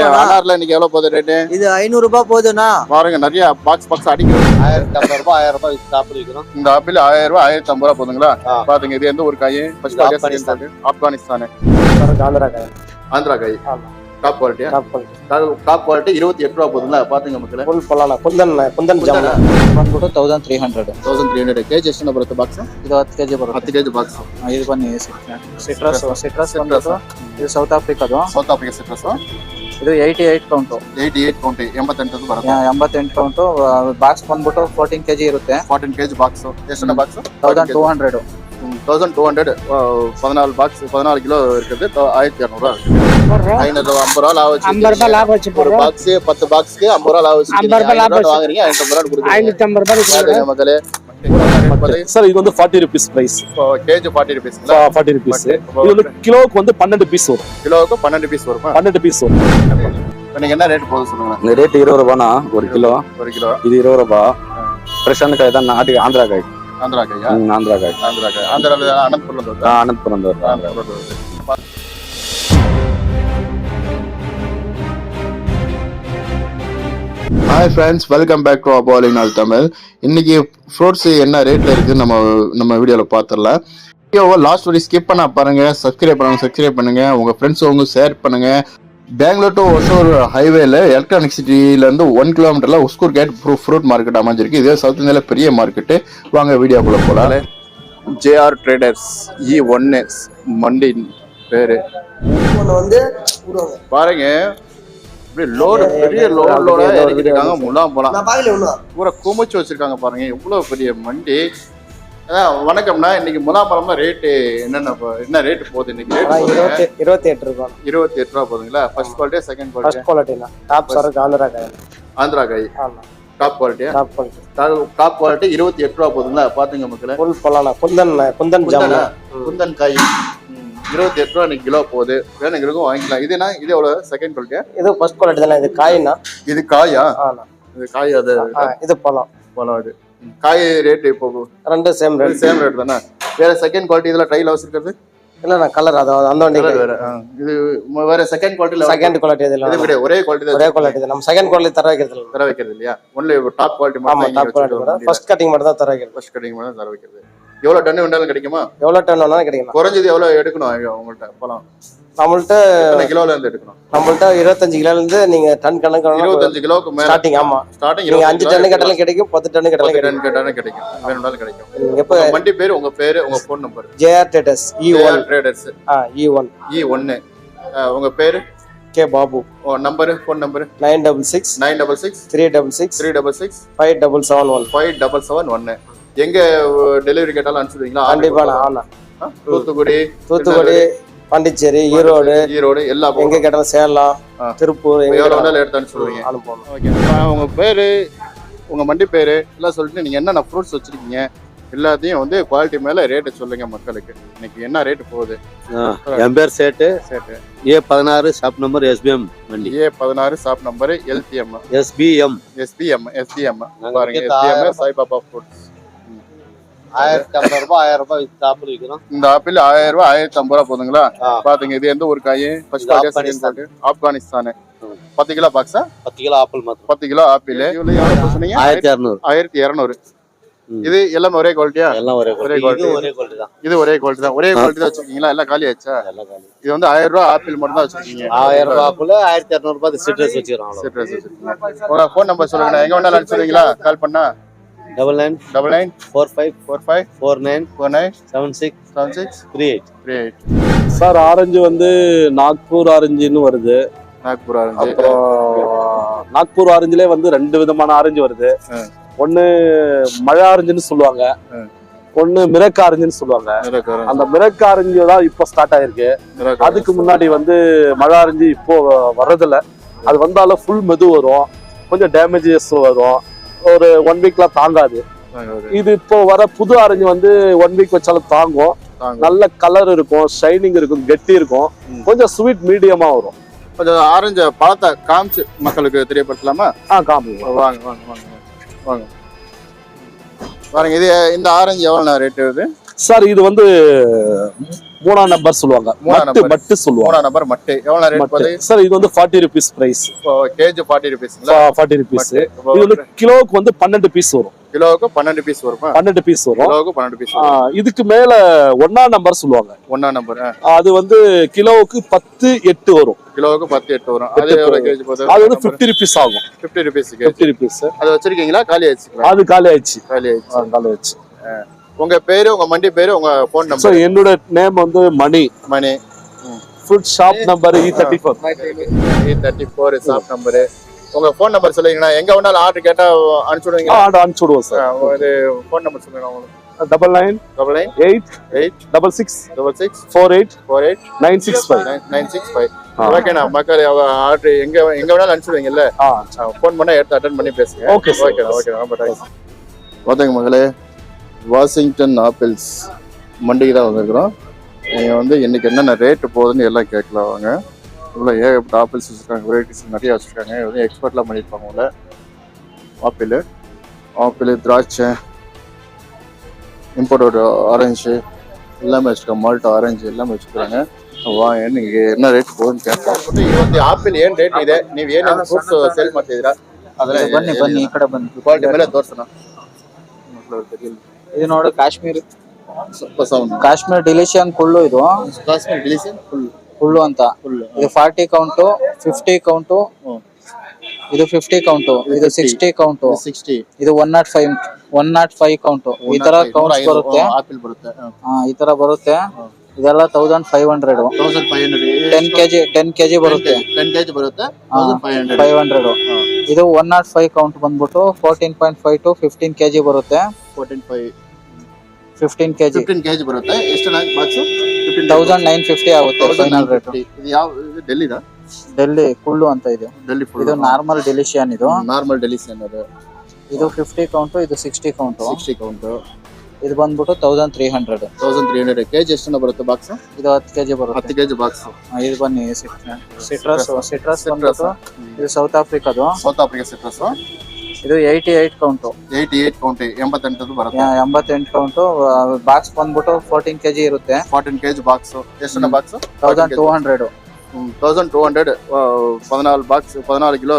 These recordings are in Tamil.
போகுதுண்ணா. அனார்ல இன்னைக்கு எவ்வளவு போகுது ரேட்டு இது ஐநூறு ரூபாய் போகுதுண்ணா பாருங்க நிறைய பாக்ஸ் பாக்ஸ் அடிக்குது ஆயிரத்தி ஐம்பது ரூபாய் ஆயிரம் ரூபாய் வித்து ஆப்பிள் விற்கிறோம் இந்த ஆப்பிள் ஆயிரம் ரூபாய் ஆயிரத்தி ஐம்பது ரூபா போதுங்களா ஆ. பாத்துங்க இது எந்த ஒரு காய் ஃபர்ஸ்ட் இது காய் ஆப்கானிஸ்தான். ஆப்கானிஸ்தான் ஆந்திரா காய் ஆந்திரா காய் ஆமா. டாப் குவாலிட்டியா டாப் டாப் குவாலிட்டி இருபத்தி எட்டு ரூபா போதுங்களா பாத்துங்க மக்களே ಫುಲ್ ಪಲಾನ ಕುಂದನ್ ಕುಂದನ್ ಜಾಮ ಬಂದ್ಬಿಟ್ಟು thousand three hundred thousand three hundred KG ಎಷ್ಟು ಬರುತ್ತೆ ಬಾಕ್ಸ್ ಇದು ಹತ್ತು ಕೆಜಿ ಬರುತ್ತೆ ಹತ್ತು ಕೆಜಿ ಬಾಕ್ಸ್ ಆ, ಇದು ಬನ್ನಿ ಸಿಟ್ರಸ್ ಸಿಟ್ರಸ್ ಬಂದ್ಬಿಟ್ಟು ಇದು ಸೌತ್ ಆಫ್ರಿಕಾದು ಸೌತ್ ಆಫ್ರಿಕಾ ಸಿಟ್ರಸ್ ಇದು eighty eight count eighty eight count ಎಂಬತ್ತೆಂಟು ಬರುತ್ತೆ ಎಂಬತ್ತೆಂಟು ಕೌಂಟು ಬಾಕ್ಸ್ ಬಂದ್ಬಿಟ್ಟು ಫೋರ್ಟೀನ್ ಕೆಜಿ ಇರುತ್ತೆ ಫಾರ್ಟೀನ್ ಕೆಜಿ ಬಾಕ್ಸ್ ಎಷ್ಟು box thousand two hundred thousand two hundred பதினாலு பாக்ஸ் பதினாலு கிலோ இருக்குது தொ- ஆயிரத்தி இரநூறுவா ஐநூறு ஐம்பது ரூபா லாபம் வச்சு ஐம்பது ரூபாய் லாபம் வச்சு ஒரு போடுறோம் பாக்ஸ் பத்து பாக்ஸ்க்கு ஐம்பது ரூபா லாபம் வச்சு ஐம்பது ரூபாய் லாபம் வச்சு. வாங்குறீங்க ஐநூத்தி ரூபா கொடுக்குறீங்க ஐநூத்தி ஐம்பது ரூபாய் பாருங்க மக்களே சார் இது வந்து forty rupees price KG forty rupees forty rupees இது வந்து கிலோவுக்கு வந்து பன்னெண்டு பீஸ் வரும். கிலோவுக்கு பன்னெண்டு பீஸ் வருமா? பன்னெண்டு பீஸ் வரும். இப்போ நீங்க என்ன ரேட் போகுது சொல்லுங்க? இந்த ரேட் இருபது ரூபாண்ணா ஒரு கிலோ. ஒரு கிலோ. இது இருபது ரூபா. ஃப்ரெஷ்ஷான காய் தான் நாட்டு ஆந்திரா காய். ஆந்திரா கையா? ஆந்திரா காய். ஆந்திரா காய். ஆந்திரால Anantapuram Anantapuram hi friends welcome back to அபாலிங் நாள் தமிழ் இன்னைக்கு ஃப்ரூட்ஸ் என்ன ரேட்ல இருக்கு நம்ம நம்ம வீடியோவில் பார்த்துடலாம். வீடியோவை லாஸ்ட் வரை ஸ்கிப் பண்ண பாருங்க. சப்ஸ்கிரைப் பண்ணுங்க சப்ஸ்கிரைப் பண்ணுங்க. உங்க ஃப்ரெண்ட்ஸ் உங்க ஷேர் பண்ணுங்க. பெங்களூர் டு ஒசூர் ஹைவேல எலக்ட்ரானிக் சிட்டில இருந்து ஒன் கிலோமீட்டர்ல உஸ்கூர் கேட் ஃப்ரூட் மார்க்கெட் அமைஞ்சிருக்கு. இதே சவுத் இந்தியாவில் பெரிய மார்க்கெட்டு வாங்க வீடியோக்குள்ள போலாம். ஜேஆர் ட்ரேடர்ஸ் இ ஒன்னு மண்டி பேரு. ஒன்று வந்து பாருங்க. அப்படியே லோடு பெரிய லோடு லோடா இறக்கிருக்காங்க முலாம் பூரா குமிச்சு வச்சிருக்காங்க பாருங்க. எவ்வளவு பெரிய மண்டி. அதான் வணக்கம்ண்ணா. இன்னைக்கு முலாம்பழம்னா ரேட்டு என்னென்ன என்ன ரேட்டு போகுது இன்னைக்கு? இருபத்தி இருபத்தி எட்டு ரூபா. இருபத்தி எட்டு ரூபா போதுங்களா ஃபர்ஸ்ட் குவாலிட்டி செகண்ட் குவாலிட்டி குவாலிட்டினா டாப் சரக்கு ஆந்திரா காய். ஆந்திரா காய் டாப் குவாலிட்டியா டாப் குவாலிட்டி டாப் குவாலிட்டி இருபத்தி எட்டு ரூபா போதுங்களா பாத்துங்க மக்களே. புல் பலானா குந்தன் குந்தன் ஜாமனா. குந்தன் காய். இருபத்தி எட்டு ரூபா இன்னைக்கு கிலோ போகுது. வேணுங்கிறதுக்கும் வாங்கிக்கலாம். இது என்ன? இது எவ்வளவு? செகண்ட் குவாலிட்டி இது ஃபர்ஸ்ட் குவாலிட்டி தானே? இது காய்னா இது காயா? இது காய் அது இது பழம். பழம் இது காய் ரேட் இப்போ ரெண்டு சேம் ரேட் சேம் ரேட் தானே? வேற செகண்ட் குவாலிட்டி இதெல்லாம் ட்ரையில் வச்சிருக்கிறது? இல்ல கலர் அதாவது அந்த வண்டி வேற. இது வேற செகண்ட் குவாலிட்டி செகண்ட் குவாலிட்டி இதுல இது கூட ஒரே குவாலிட்டி ஒரே குவாலிட்டி நம்ம செகண்ட் குவாலிட்டி தர வைக்கிறது இல்ல. தர வைக்கிறது இல்லையா? ஒன்லி டாப் குவாலிட்டி மட்டும் ஃபர்ஸ்ட் கட்டிங் மட்டும். தான் தர வைக்கிறது. ஃபர்ஸ்ட் கட்டிங் மட்டும் தர வைக்கிறது. எவ்வளவு டன் வேண்டாலும் கிடைக்குமா? எவ்வளவு டன் வேணாலும் கிடைக்கும்? குறைஞ்சது எவ்வளவு எடுக்கணும்? ஐயோ, உங்கள்ட்ட பழம் நம்மள்ட்ட கிலோல இருந்து எடுக்கணும்? நம்மள்ட்ட இருபத்தஞ்சு கிலோல இருந்து நீங்க டன் கணக்கு இருபத்தஞ்சு கிலோவுக்கு மேல. ஸ்டார்டிங் ஆமா. ஸ்டார்டிங் நீங்க அஞ்சு டன் கட்டலும் கிடைக்கும் பத்து டன் கட்டலும் கிடைக்கும். டன் கிடைக்கும். வேணும்னாலும் கிடைக்கும். எப்ப வண்டி பேரு உங்க பேரு உங்க phone number JR dates E one traders ஆ இ ஒன் இ ஒன்னு உங்க பேரு? K Babu number phone number nine double six nine double six three double six three double six five double seven one five double seven ஒன்னு எங்க டெலிவரி கேட்டாலும் அனுப்பிச்சுடுவீங்களா? கண்டிப்பா நான் ஆனா தூத்துக்குடி தூத்துக்குடி பாண்டிச்சேரி ஈரோடு. ஈரோடு எல்லா எங்க கேட்டாலும் சேலம். திருப்பூர் எங்க வேணாலும் எடுத்து அனுப்பிச்சுடுவீங்க. அனுப்பணும் ஓகே. உங்க பேரு உங்க மண்டி பேரு எல்லாம் சொல்லிட்டு நீங்க என்னென்ன ஃப்ரூட்ஸ் வச்சிருக்கீங்க எல்லாத்தையும் வந்து குவாலிட்டி மேல ரேட்டு சொல்லுங்க மக்களுக்கு. இன்னைக்கு என்ன ரேட் போகுது? என் பேர் சேட்டு. சேட்டு. ஏ பதினாறு ஷாப் நம்பர் எஸ்பிஎம் வண்டி. ஏ பதினாறு shop number LPM SPM SPM SPM பாருங்க எஸ்பிஎம் சாய்பாபா ஃப்ரூட்ஸ் ஆயிரத்தி ஐம்பது ரூபாய் ஆயிரம் ரூபாய் ஆப்பிள் விற்கிறோம் இந்த ஆப்பிள் ஆயிரம் ரூபாய் ஆயிரத்தி ஐம்பது ரூபா போதுங்களா. பாத்துங்க இது எந்த ஒரு காய்? ஃபர்ஸ்ட் ஆப்கானிஸ்தான். பத்து கிலோ பாக்ஸா பத்து கிலோ ஆப்பிள் மாத்திரம். பத்து கிலோ ஆப்பிள். எவ்வளவு சொன்னீங்க? ஆயிரத்தி இரநூறு. ஆயிரத்தி இரநூறு. இது எல்லாமே ஒரே குவாலிட்டியா எல்லாம் ஒரே குவாலிட்டி. இது ஒரே குவாலிட்டி தான். இது ஒரே குவாலிட்டி தான். ஒரே குவாலிட்டி தான் வச்சிருக்கீங்களா? எல்லாம் காலி ஆச்சா? எல்லாம் காலி. இது வந்து ஆயிரம் ரூபாய் ஆப்பிள் மட்டும் தான் வச்சிருக்கீங்க. ஆயிரம் ரூபாய் ஆப்பிள் ஆயிரத்தி சிட்ரஸ் வச்சுக்கிறோம் அவ்வளோ சிட்ரஸ் வச்சிருக்கீங்க உங்க ஃபோன் நம்பர் சொல்லுங்க எங்க வேணாலும் அனுப்பிச்சுடுவீங்களா கால் பண்ணா? Double nine double nine four five four five four nine four nine seven six seven six three eight three eight sir orange வந்து நாக்பூர் ஆரஞ்சுன்னு வருது. நாக்பூர் ஆரஞ்சு. அப்புறம் நாக்பூர் ஆரஞ்சுலே வந்து ரெண்டு விதமான ஆரஞ்சு வருது. ஒண்ணு மழை ஆரஞ்சுன்னு சொல்லுவாங்க. ஒண்ணு மிரக்க ஆரஞ்சுன்னு சொல்லுவாங்க. அந்த மிரக்க ஆரஞ்சு தான் இப்போ ஸ்டார்ட் ஆயிருக்கு. அதுக்கு முன்னாடி வந்து மழை ஆரஞ்சு இப்போ வர்றதில்ல. அது வந்தாலும் ஃபுல் மெது வரும். கொஞ்சம் டேமேஜஸ் வரும். ஒரு ஒன் வீக்லாம் தாங்காது. இது இப்போ வர புது ஆரஞ்சு வந்து ஒன் வீக் வச்சாலும் தாங்கும் தாங்க. நல்ல கலர் இருக்கும் ஷைனிங் இருக்கும் கெட்டி இருக்கும். கொஞ்சம் ஸ்வீட் மீடியமா வரும் கொஞ்சம் ஆரஞ்சு பழத்தை காமிச்சு மக்களுக்கு தெரியப்படுத்தலாமா ஆ வாங்க வாங்க வாங்க வாங்க. வாங்க பாருங்க இது இந்த ஆரஞ்சு எவ்வளோ ரேட் வருது சார் இது வந்து மூணாம் நம்பர் சொல்லுவாங்க. மட்டு. மட்டு சொல்லுவாங்க. மூணாம் நம்பர் மட்டு. எவ்வளவு ரேட் சார் இது வந்து forty rupees price KG forty ருபீஸ்ங்களா forty rupees மட்டு. இப்போ இது வந்து கிலோவுக்கு வந்து பன்னெண்டு பீஸ் வரும். கிலோவுக்கு பன்னெண்டு பீஸ் வருமா? பன்னெண்டு பீஸ் வரும். கிலோவுக்கு பன்னெண்டு பீஸ் இதுக்கு மேல ஒன்னா நம்பர் சொல்லுவாங்க. ஒன்னா நம்பர் அது வந்து கிலோவுக்கு பத்து எட்டு வரும். கிலோவுக்கு பத்து எட்டு வரும். அது அது வந்து ருபீஸ் ஆகும். ஃபிஃப்டி ருபீஸ் பிப்டி ருபீஸ் அது வச்சிருக்கீங்களா? காலி ஆயிடுச்சுங்களா? அது காலி ஆயிடுச்சு. காலி ஆயிடுச்சு. காலி ஆயிடுச்சு. உங்க பேரு உங்க மண்டி பேரு உங்க போன் நம்பர் என்னோட நேம் வந்து Mani. Mani. Food shop number E thirty four thirty four shop number உங்க ஃபோன் நம்பர் சொல்லுங்கண்ணா எங்க வேணாலும் ஆர்டர் கேட்டா அனுப்பிச்சு விடுவீங்க ஆர்டர் அனுப்பிச்சு விடுவோம் சார் இது ஃபோன் நம்பர் சொல்லுங்க உங்களுக்கு. Double nine double nine eight eight double six double six four eight four eight nine six five nine six five. ஓகேண்ணா மக்கள் ஆர்டர் எங்க எங்க வேணாலும் அனுப்பிச்சுடுவீங்கல்ல? ஆ. ஃபோன் பண்ணா எடுத்து அட்டன் பண்ணி பேசுங்க. Sir. ஓகேண்ணா ஓகேண்ணா ரொம்ப தேங்க்ஸ் மகளே. வாஷிங்டன் ஆப்பிள்ஸ் மண்டிக்கு தான் வந்திருக்கிறோம் நீங்கள் வந்து இன்னைக்கு என்னென்ன ரேட்டு போகுதுன்னு எல்லாம் கேட்கலாம் வாங்க இவ்வளோ ஏகப்பட்ட ஆப்பிள்ஸ் வச்சுருக்காங்க வெரைட்டிஸ் நிறைய வச்சுருக்காங்க இது வந்து எக்ஸ்பர்ட்லாம் பண்ணியிருப்பாங்க உள்ள ஆப்பிள் ஆப்பிள் திராட்சை இம்போர்ட்டட் ஆரஞ்சு எல்லாமே வச்சுருக்காங்க மால்ட் ஆரஞ்சு எல்லாமே வச்சுருக்காங்க வாங்க நீங்கள் என்ன ரேட் போகுதுன்னு கேட்கலாம் இது வந்து ಆಪಲ್ ಏನ್ ರೇಟ್ ಇದೆ ನೀವು ಏನೇನು ಫ್ರೂಟ್ಸ್ ಸೇಲ್ ಮಾಡ್ತಿದ್ದೀರಾ ಅದೆಲ್ಲ ಬನ್ನಿ ಬನ್ನಿ ಈ ಕಡೆ ಬನ್ನಿ ಕ್ವಾಲಿಟಿ ಮೇಲೆ ತೋರ್ಸೋಣ ಇದು ನೋಡು ಕಾಶ್ಮೀರ್. ಸೌಂಡ್ ಕಾಶ್ಮೀರ್ ಡಿಲಿಷಿಯನ್ ಕುಳ್ಳು ಇದು. ಕಾಶ್ಮೀರ್ ಡಿಲಿಷನ್ ಫುಲ್ ಕುಳ್ಳು ಅಂತ. ಫುಲ್ ಇದು ಫಾರ್ಟಿ ಕೌಂಟು ಫಿಫ್ಟಿ ಕೌಂಟು ಇದು ಫಿಫ್ಟಿ ಕೌಂಟು ಇದು 50. Sixty count. ಸಿಕ್ಸ್ಟಿ. ಇದು one nought five one nought five count. ಈ ತರ ಕೌಂಟ್ ಬರುತ್ತೆ. ಆಪಿಲ್ ಬರುತ್ತೆ. ಆ, ಈ ತರ ಬರುತ್ತೆ. ಇದೆಲ್ಲ thousand five hundred thousand five hundred ten KG ten KG ಬರುತ್ತೆ. ಟೆನ್ ಕೆಜಿ ಬರುತ್ತೆ. ಫೈವ್ ಹಂಡ್ರೆಡ್ ಇದು ಒನ್ ನಾಟ್ ಫೈವ್ ಕೌಂಟ್ ಬಂದ್ಬಿಟ್ಟು fourteen point five to fifteen KG ಬರುತ್ತೆ. Fourteen five. Fifteen KG. Fifteen KG ಬರುತ್ತೆ. ಎಷ್ಟು box fifteen thousand nine fifty ಆಗುತ್ತೆ. ಫೈನಲ್ ರೇಟ್ ಇದು ಯಾವ ಇದು ಡೆಲ್ಲಿದ? ಡೆಲ್ಲಿ ಕುಳ್ಳು ಅಂತ ಇದೆ. ಡೆಲ್ಲಿ ಫುಲ್ ಇದು ನಾರ್ಮಲ್ ಡೆಲಿಷಿಯನ್ ಇದು. ನಾರ್ಮಲ್ ಡೆಲಿಷನ್ ಅದು. ಇದು ಫಿಫ್ಟಿ ಕೌಂಟು ಇದು ಸಿಕ್ಸ್ಟಿ ಕೌಂಟು ಸಿಕ್ಸ್ಟಿ ಕೌಂಟು ಇದು ಬಂದ್ಬಿಟ್ಟು thousand three hundred thousand three hundred KG ಎಷ್ಟು ಬರುತ್ತೆ ಬಾಕ್ಸ್ ಇದು ಹತ್ತು ಕೆಜಿ ಬರುತ್ತೆ. ಹತ್ತು ಕೆಜಿ ಬಾಕ್ಸ್ ಇದು ಬನ್ನಿ ಸಿಟ್ರಸ್ ಸಿಟ್ರಸ್ ಬಂದ್ಬಿಟ್ಟು ಇದು ಸೌತ್ ಆಫ್ರಿಕಾದು ಸೌತ್ ಆಫ್ರಿಕಾ ಸಿಟ್ರಸ್ ಇದು eighty eight count eighty eight count ಎಂಬತ್ತೆಂಟು ಬರುತ್ತೆ ಎಂಬತ್ತೆಂಟು ಕೌಂಟು ಬಾಕ್ಸ್ ಬಂದ್ಬಿಟ್ಟು ಫೋರ್ಟಿನ್ ಕೆಜಿ ಇರುತ್ತೆ. ಫೋರ್ಟಿನ್ ಕೆಜಿ ಬಾಕ್ಸು ಯೆಸ್ಟ್ on box thousand two hundred thousand two hundred ಪದನಾಲ್ box ಪದನಾಲ್ಕು ಕಿಲೋ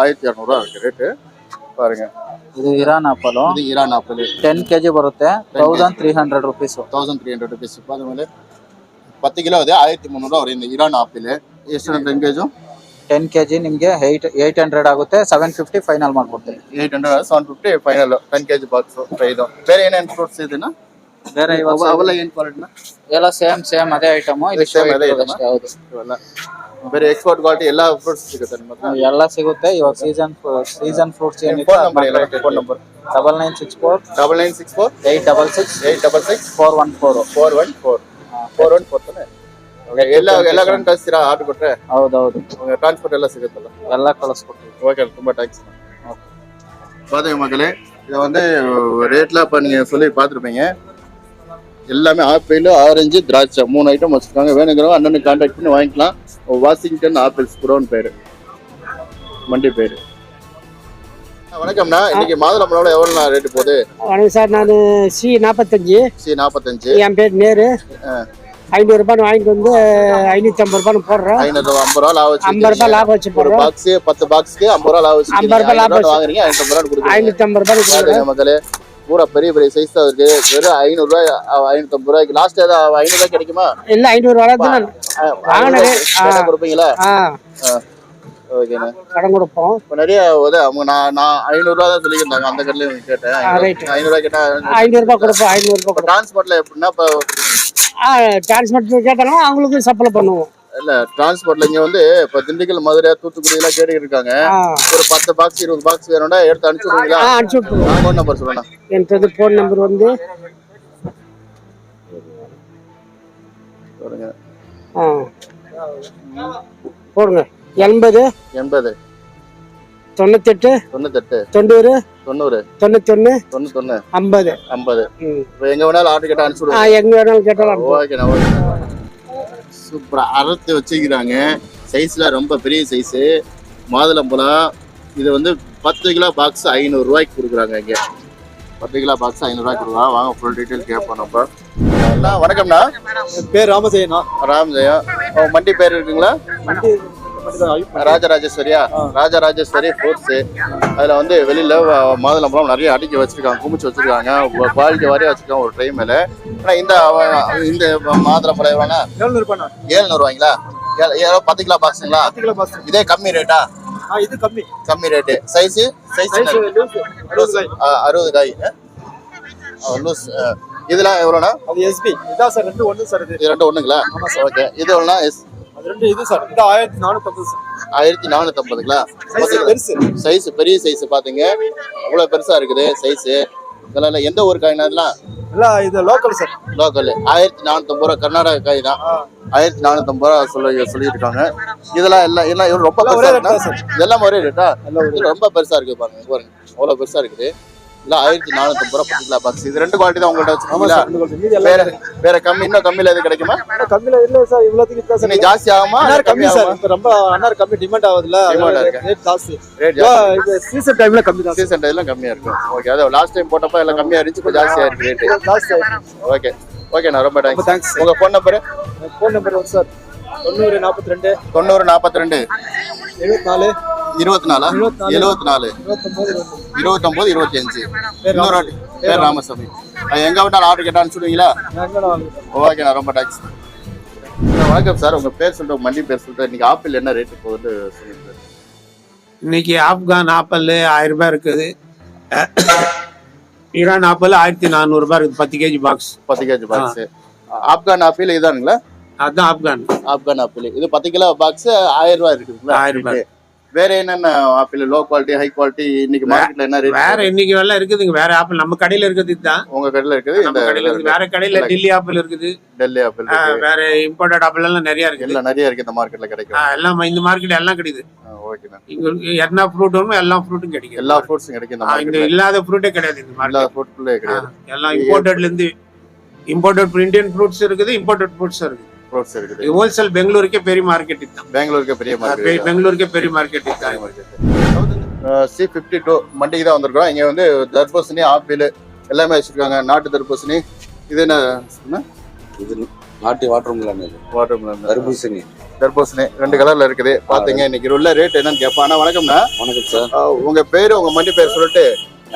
ಆಯ್ತ ಎರಡುನೂರು ರೂಪಾಯಿ ರೇಟ್ ಪಾ ಇದು ಇರಾನ್ ಆಪಲು ಇದು ಇರಾನ್ ಆಪಲ್ ಟೆನ್ ಕೆಜಿ ಬರುತ್ತೆ. Thousand three hundred rupees thousand three hundred rupees ಪರಮೇಲೆ ಪತ್ತು ಕಿಲೋ ಅದೇ ಆಯ್ತ ಮುನ್ನೂರು ರೂಪ ಇರಾನ್ ಆಪಲ್ ಯಸ್ಟ್ ಆನ್ ಲೈನ್ ಕೇಜು ಟೆನ್ ಕೆಜಿ ನಿಮಗೆ ಏಯ್ಟ್ ಏಯ್ಟ್ ಹಂಡ್ರೆಡ್ ಆಗುತ್ತೆ. ಸೆವೆನ್ ಫಿಫ್ಟಿ ಫೈನಲ್ ಮಾಡ್ಕೊಡ್ತೀನಿ. Eight hundred seven fifty final ten KG box ಇದು. ಬೇರೆ ಏನೇನು ಫ್ರೂಟ್ಸ್ ಇದನ್ನ ಬೇರೆ ಅವ- ಅವೆಲ್ಲ ಏನು ಕ್ವಾಲಿಟಿನ ಎಲ್ಲ ಸೇಮ್ ಸೇಮ್ ಅದೇ ಐಟಮ್ ಇದು Same ಅದೇ item? ಅಷ್ಟೇ ಹೌದು. ಇವೆಲ್ಲ. ಬೇರೆ ಎಕ್ಸ್ಪೋರ್ಟ್ ಕ್ವಾಲಿಟಿ ಎಲ್ಲ ಫ್ರೂಟ್ಸ್ ಸಿಗುತ್ತೆ ನಿಮ್ಮ ಹತ್ರ ಎಲ್ಲ ಸಿಗುತ್ತೆ. ಇವಾಗ season season fruits phone number ಎಲ್ಲ phone number double nine six four double nine six four eight double six eight double six four one four four one four four one four ತಾನೆ? ಎಲ್ಲ ಎಲ್ಲ ಕಡೆ ಕಳಿಸ್ತೀರಾ ಆರ್ಡರ್ ಕೊಟ್ರೆ ಹೌದೌದು ಟ್ರಾನ್ಸ್ಪೋರ್ಟ್ ಎಲ್ಲ ಸಿಗುತ್ತಲ್ಲ ಎಲ್ಲ ಕಳಿಸ್ಕೊಡ್ತೀವಿ ஓகே ரொம்ப தேங்க்ஸ் பாத்துங்க மக்களே இதை வந்து ரேட்லாம் இப்போ நீங்கள் சொல்லி பார்த்துருப்பீங்க எல்லாமே ஆப்பிள் ஆரஞ்சு திராட்சை மூணு ஐட்டம் வச்சுருக்காங்க வேணுங்கிறவங்க அண்ணனு கான்டாக்ட் பண்ணி வாங்கிக்கலாம் வாஷிங்டன் ஆப்பிள்ஸ் குடோன் பேர் மண்டி பேர் வணக்கம்ண்ணா இன்னைக்கு மாதுளம்பழம் எவ்வளோ ரேட்டு போகுது வணக்கம் சார் நான் சி நாற்பத்தஞ்சு சி நாற்பத்தஞ்சு என் பேர் நேரு ஐநூறுரூபான்னு வாங்கிட்டு வந்து ஐநூற்றி ஐம்பது ரூபான்னு போடுறோம் ஐநூறு ஐம்பது ரூபா லாபம் ஐம்பது ரூபாய் லாபம் வச்சு ஒரு போடுறோம் பாக்ஸ் பத்து பாக்ஸ்க்கு ஐம்பது ரூபா லாபம் ஐம்பது ரூபாய் லாபம். வாங்குறீங்க ஐநூறு ரூபா ஐநூற்றி ஐம்பது ரூபாய்க்கு கொடுக்குறேன் பாருங்க மக்களே பூரா பெரிய பெரிய சைஸ் தான் இருக்கு. வெறும் ஐநூறு ரூபாய் ஐநூத்தம்பது ரூபாய்க்கு லாஸ்ட் ஏதாவது ஐநூறு ரூபாய் கிடைக்குமா? இல்லை ஐநூறு ஐநூறு ரூபாய் ஆ. கொடுப்பீங்களா? ஆ. ஓகேண்ணா. கடன் கொடுப்போம். இப்போ நிறைய அவங்க நான் நான் ஐநூறு ரூபா தான் சொல்லியிருந்தாங்க அந்த கடையில கேட்டேன். ஆ, right. ஐநூறு ரூபாய் கேட்டா ஐநூறுரூபா கொடுப்போம் கொடுப்போம். டிரான்ஸ்போர்ட்ல எப்படின்னா இப்போ டிரான்ஸ்போர்ட் கேட்டாலும் அவங்களுக்கு சப்ளை பண்ணுவோம். இல்ல டிரான்ஸ்போர்ட்ல இங்க வந்து இப்போ திண்டுக்கல் மதுரை தூத்துக்குடி எல்லாம் கேட்டுக்கிட்டு இருக்காங்க ஒரு பத்து பாக்ஸ் இருபது பாக்ஸ் வேணும்னா எடுத்து அனுப்பிச்சு விடுவீங்களா? அனுப்பிச்சி விட்டுருவோம். ஃபோன் நம்பர் சொல்லணும் என்கிட்ட வந்து ஃபோன் நம்பர் வந்து போடுங்க. எண்பது. எண்பது. தொண்ணூத்தெட்டு தொண்ணூத்தெட்டு. தொண்ணூறு தொண்ணூறு. தொண்ணூத்தொன்று தொண்ணூத்தொன்னு. ஐம்பது. ஐம்பது. இப்போ எங்க வேணாலும் ஆர்டர் கேட்டா அனுப்பிச்சு எங்கே வேணாலும் கேட்டாலும். ஓகேண்ணா ஓகே சூப்பரா அறுத்து வச்சுக்கிறாங்க. சைஸ்ல ரொம்ப பெரிய சைஸு மாதுளம்பழம் இது வந்து பத்து கிலோ பாக்ஸ் ஐநூறு ரூபாய்க்கு கொடுக்குறாங்க இங்க. பத்து கிலோ பாக்ஸ் ஐநூறு ரூபாய்க்கு கொடுக்குறாங்க. வாங்க ஃபுல் டீட்டெயில் கேட்போம் நம்ம. அண்ணா வணக்கம்ண்ணா. பேர் ராமஜெயனா ராம் ஜெயம் உங்க மண்டி பேர் இருக்குங்களா? வண்டி ராஜராஜேஸ்வரியா? ராஜராஜேஸ்வரி ஃப்ரூட்ஸ் அதுல வந்து வெளியில மாதுளம்பழம் நிறைய அடுக்கி வச்சிருக்காங்க குமிச்சு வச்சிருக்காங்க. குவாலிட்டி வரைய வச்சிருக்காங்க ஒரு ட்ரை மேல. ஆனா இந்த இந்த மாதுளம்பழம் எவ்வளோண்ணா எழுநூறு ரூபாய் ஏழ்நூறு ரூபாய்ங்களா ஏழு- பத்து கிலோ பாக்ஸுங்களா பத்து கிலோ பாஸ் இதே கம்மி ரேட்டா இது கம்மி. கம்மி ரேட்டு சைஸ் சைஸ் அறுபது காய். லூஸ் இதெல்லாம் எவ்வளோண்ணா அது எஸ்பி இதான் சார் ரெண்டு ஒன்று சார் இது. ரெண்டு ஒண்ணுங்களா? ஓகே இது எவ்வளோண்ணா எஸ் ரெண்டு இது சார். இது ஆயிரத்தி நானூற்றம்பது சார். ஆயிரத்தி நானூற்றம்பதுங்களா பெருசு. சைஸ் பெரிய சைஸ் பாத்தீங்க. அவ்வளவு பெருசா இருக்குது சைஸ் இதெல்லாம் இல்ல எந்த ஊர் காய்னா இதெல்லாம்? எல்லாம் இது லோக்கல் சார். லோக்கல் ஆயிரத்தி நானூத்தம்பது ரூபா கர்நாடகா காய் தான். ஆயிரத்தி நானூத்தம்பது ரூபா சொல்லி சொல்லியிருக்காங்க. இதெல்லாம் எல்லாம் எல்லாம் ரொம்ப எல்லாம் பெருசா ஒரே இருக்குண்ணா? rate தான் இதெல்லாம் ஒரே ரேட்டா ரொம்ப பெருசா இருக்கு பாருங்க பாருங்க. அவ்வளவு பெருசா இருக்குது. இல்ல ஆயிரத்தி நானூத்தம்பது ரூபா பத்து கிலோ பாக்ஸ் இது ரெண்டு குவாலிட்டி தான். மீதி வேற வேற கம்மி இன்னும் கம்மியில எது கிடைக்குமா? கம்மியில இல்ல சார் இவ்வளோத்துக்கு தான் சார் ஜாஸ்தி ஆகுமா? அன்னார் கம்மி சார் இப்ப ரொம்ப அன்னார் கம்மி டிமாண்ட் ஆகுதுல்ல Demand இருக்கு. ரேட் ஜாஸ்தி. ரேட் இதோ சீசன் டைம்ல கம்மி தான் சீசன் டைம்ல கம்மியா இருக்கும். ஓகே அதான் லாஸ்ட் டைம் போட்டப்ப எல்லாம் கம்மியா இருந்துச்சு இப்போ ஜாஸ்தியா இருக்கு ரேட்டு ஜாஸ்தி. ஓகே ஓகே நான் ரொம்ப தேங்க்ஸ் தேங்க்ஸ் உங்க phone number phone number sir தொண்ணூறு நாற்பத்தி ரெண்டு தொண்ணூறு நாற்பத்தி ரெண்டு எழுபத்தி நாலு. இருபத்தி நாலா? இருபத்தி நாலு. எழுபத்தி நாலு. இருபத்தொம்போது இருபத்தொன்பது இருபத்தி அஞ்சு பேர் இன்னொரு வாட்டி. பேர் ராமசாமி. எங்க விட்டாலும் ஆர்டர் கேட்டான்னு சொல்லுவீங்களா? ஓகே நான் ரொம்ப தேங்க்ஸ் வணக்கம் சார். உங்க பேர் சொல்லிட்டு மண்டி பேர் சொல்லிட்டு இன்னைக்கு ஆப்பிள் என்ன ரேட்டு போகுது சொல்லுங்க இன்னைக்கு ஆப்கான் ஆப்பிள் ஆயிரம் ரூபாய் இருக்குது. ஈரான் ஆப்பிள் ஆயிரத்தி நானூறு ரூபாய் இருக்குது பத்து கேஜி பாக்ஸ் பத்து கேஜி பாக்ஸ் ஆப்கான் ஆப்பிள் இதானுங்களா? அதுதான் ஆப்கான். ஆப்கான் ஆப்பிள். இது பத்து கிலோ பாக்ஸ் ஆயிரம் ரூபாய் இருக்குங்களா ஆயிரம் ரூபாய். வேற என்னென்ன apple low quality high quality இன்னைக்கு மார்க்கெட்ல என்ன ரேட் வேற இன்னைக்கு வெள்ளம் இருக்குதுங்க. வேற ஆப்பிள் நம்ம கடையில இருக்குது இதுதான். உங்க கடையில இருக்குது? இந்த கடையில இருக்குது. வேற கடையில டெல்லி ஆப்பிள் இருக்குது. டெல்லி ஆப்பிள் வேற இம்போர்ட்டட் ஆப்பிள் எல்லாம் நிறைய இருக்குது. எல்லாம் நிறைய இருக்கு இந்த மார்க்கெட்ல கிடைக்கும். எல்லாம் இந்த மார்க்கெட் எல்லாம் கிடைக்குது. ஓகே இங்க என்ன ஃப்ரூட் வேணுமோ எல்லா ஃப்ரூட்டும் கிடைக்கும் எல்லா ஃப்ரூட்ஸும் கிடைக்கும் இந்த இல்லாத ஃப்ரூட்டே கிடையாது இந்த எல்லா ஃப்ரூட்குள்ளே கிடையாது. எல்லாம் இம்போர்ட்டட்ல இருந்து இம்போர்ட்டட் இந்தியன் ஃப்ரூட்ஸ் இருக்குது இம்போர்ட்டட் ஃப்ரூட்ஸ் இருக்குது. ஃப்ரூட்ஸ் இருக்குது. ஹோல்சேல் பெங்களூருக்கே பெரிய மார்க்கெட் இதுதான் பெங்களூருக்கு பெரிய மார்க்கெட் பெங்களூருக்கே பெரிய மார்க்கெட் இதுதான் சி ஃபிஃப்டி டூ மண்டிக்கு தான் வந்திருக்கோம் இங்க வந்து தர்பூசணி ஆப்பிள் எல்லாமே வச்சிருக்காங்க. நாட்டு தர்பூசணி. இது என்ன இது நாட்டு வாட்டர் மிலன் வாட்டர் தர்பூசணி. தர்பூசணி ரெண்டு கலர்ல இருக்குது. பாத்தீங்க இன்னைக்கு உள்ள ரேட் என்னன்னு கேட்பேன் அண்ணா வணக்கம்ண்ணா. வணக்கம் சார் உங்க பேரு உங்க மண்டி பேர் சொல்லிட்டு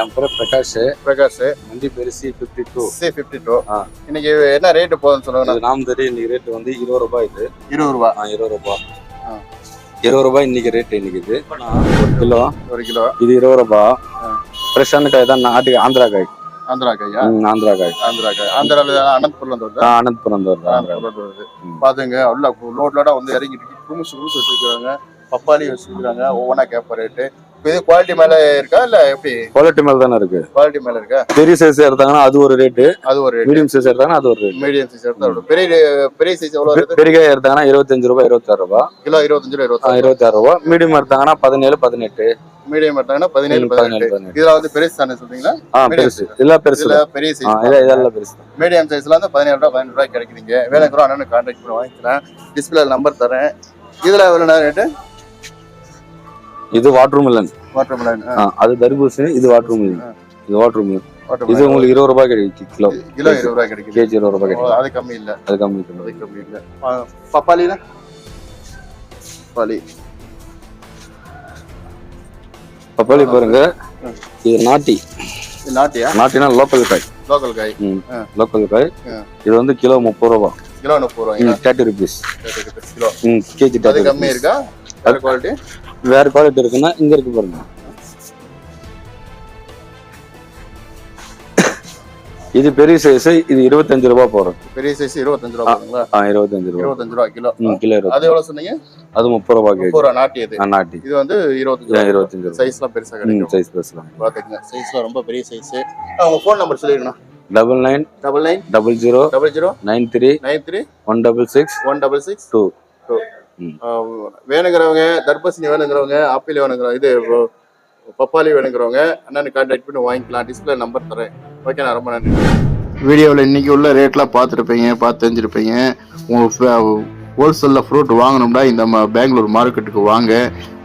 என் பேர் பிரகாஷ். பிரகாஷ். வண்டி பேர் C fifty two C fifty two ஆ. இன்னைக்கு என்ன ரேட் போகுதுன்னு சொல்லுங்க நாம் தெரிய இன்னைக்கு ரேட் வந்து இருபது ரூபாய் இது. இருபது ரூபா. ஆ இருபது ரூபாய் ஆ. இருபது ரூபாய் இன்னைக்கு ரேட் இன்னைக்கு இது. ஒரு கிலோ. ஒரு கிலோ. இது இருபது ரூபாய் ஃப்ரெஷ்ஷான காய் தான் நாட்டு ஆந்திரா காய். ஆந்திரா கையா? ஆந்திரா காய். ஆந்திரா காய். ஆந்திரால அனந்தபுரம் வருதா அனந்தபுரம் வருது அனந்தபுரம் வருது. பாத்துங்க உள்ள லோட் லோடா வந்து இறங்கிட்டு குமுசு குமுசு வச்சிருக்காங்க. பப்பாளி வச்சிருக்காங்க. ஒவ்வொன்றா கேப்ப ரேட்டு இது குவாலிட்டி மேல இருக்கா இல்ல எப்படி? குவாலிட்டி மேல தானே இருக்கு. குவாலிட்டி மேல இருக்கா? பெரிய சைஸ் எடுத்தாங்கன்னா அது ஒரு ரேட்டு அது ஒரு மீடியம் சைஸ் எடுத்தாங்கன்னா அது ஒரு ரேட் மீடியம் சைஸ் எடுத்தா பெரிய பெரிய சைஸ் எவ்வளவு பெரிய காய் எடுத்தாங்கன்னா இருபத்தஞ்சு ரூபாய் இருபத்தாறு ரூபாய். கிலோ இருபத்தஞ்சு ரூபா ஆ, இருபத்தாறு இருபத்தாறு ரூபாய். மீடியம் எடுத்தாங்கன்னா பதினேழு பதினெட்டு. மீடியம் எடுத்தாங்கன்னா பதினேழு பதினெட்டு. பதினேழு இதுல வந்து பெருசு தானே சொல்றீங்களா? ஆ பெருசு. இதெல்லாம் பெருசு இதுல பெரிய சைஸ் இத- இதெல்லாம் பெருசு மீடியம் சைஸ்ல வந்து பதினேழு ரூபா பதினெட்டு ரூபாய் கிடைக்குதுங்க. வேலைக்குறோம் அண்ணன் கான்டாக்ட் பண்ணி வாங்கிக்கலாம் டிஸ்பிளே நம்பர் தரேன். இதுல எவ்வளவு ரேட்டு இது வாட்டர் மிலன் வாட்டர் மிலன் அது தர்பூசணி இது வாட்டர் மிலன் இது வாட்டர் மிலன் இது உங்களுக்கு இருபது ரூபாய் கிடைக்கும் கிலோ கிலோ இருபது ரூபாய் கிடைக்குது. கேஜி இருபது ரூபாய் கிடைக்கும் அது கம்மி இல்ல. அது கம்மி அது கம்மி இல்ல. ஆ, பப்பாளினா? பப்பாளி. பப்பாளி பாருங்க. இது நாட்டி. இது நாட்டியா? நாட்டினா லோக்கல் காய். லோக்கல் காய். லோக்கல் காய். இது வந்து கிலோ முப்பது ரூபா. கிலோ முப்பது ரூபாய்ங்களா? தேர்ட்டி ருபீஸ் கிலோ கேஜி அது கம்மி இருக்கா? குவாலிட்டி வேற குவாலிட்டி இருக்குன்னா இங்க இருக்கு பாருங்க. இது பெரிய சைஸ் இது இருபத்தஞ்சு ரூபாய் போறோம் பெரிய சைஸ் இருபத்தஞ்சு ரூபா ஆ இருபத்தஞ்சு ரூபாய் இருபத்தஞ்சு ரூபா கிலோ. கிலோ அது எவ்வளவு சொன்னீங்க? அது முப்பது கேஜி. முப்பது ரூபா நாட்டி அது. நாட்டி. இது வந்து இருபத்தஞ்சு ரூபா. இருபத்தஞ்சு சைஸ்லாம் பெருசா கிடைக்கும். சைஸ் பேசலாம் பாத்துக்கங்க சைஸ்லாம் ரொம்ப பெரிய சைஸ் உங்க phone number சொல்லிருங்கண்ணா. Double nine double nine double zero double zero nine three nine three one double six one double six two. Two. வேணுங்கிறவங்க தர்பூசணி வேணுங்கிறவங்க ஆப்பிள் வேணுங்கிறவங்க இது பப்பாளி வேணுங்கிறவங்க அண்ணனுக்கு கான்டாக்ட் பண்ணி வாங்கிக்கலாம். டிஸ்பிளே நம்பர் தரேன். ஓகேண்ணா ரொம்ப நன்றி. வீடியோவில் இன்னைக்கு உள்ள ரேட்லாம் பார்த்துருப்பீங்க பார்த்து தெரிஞ்சிருப்பீங்க. உங்கள் ஹோல்சேலில் ஃப்ரூட் வாங்கணும்னா இந்த பெங்களூர் மார்க்கெட்டுக்கு வாங்க.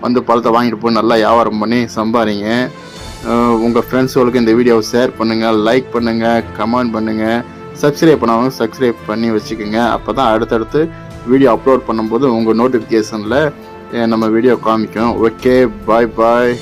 வந்து பழத்தை வாங்கிட்டு போய் நல்லா வியாபாரம் பண்ணி சம்பாதிங்க உங்கள் ஃப்ரெண்ட்ஸுகளுக்கு இந்த வீடியோவை ஷேர் பண்ணுங்கள் லைக் பண்ணுங்கள் கமெண்ட் பண்ணுங்கள் சப்ஸ்கிரைப் பண்ணாங்க சப்ஸ்கிரைப் பண்ணி வச்சுக்கோங்க. அப்போ தான் அடுத்தடுத்து வீடியோ அப்லோட் பண்ணும்போது உங்கள் நோட்டிஃபிகேஷனில் நம்ம வீடியோ காமிக்கும். ஓகே பாய் பாய்